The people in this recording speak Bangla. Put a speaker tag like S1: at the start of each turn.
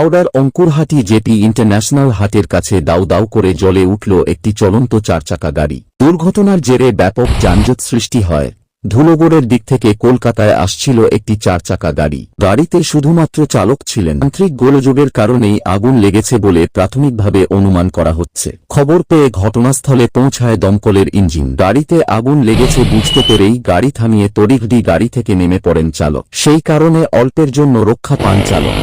S1: হাওড়ার অঙ্কুরহাটি জেপি ইন্টারন্যাশনাল হাটের কাছে দাউ দাউ করে জ্বলে উঠল একটি চলন্ত চারচাকা গাড়ি। দুর্ঘটনার জেরে ব্যাপক যানজট সৃষ্টি হয়। ধুলোগড়ের দিক থেকে কলকাতায় আসছিল একটি চারচাকা গাড়ি। গাড়িতে শুধুমাত্র চালক ছিলেন। যান্ত্রিক গোলযোগের কারণেই আগুন লেগেছে বলে প্রাথমিকভাবে অনুমান করা হচ্ছে। খবর পেয়ে ঘটনাস্থলে পৌঁছায় দমকলের ইঞ্জিন। গাড়িতে আগুন লেগেছে বুঝতে পেরেই গাড়ি থামিয়ে তড়িঘড়ি গাড়ি থেকে নেমে পড়েন চালক। সেই কারণে অল্পের জন্য রক্ষা পান চালক।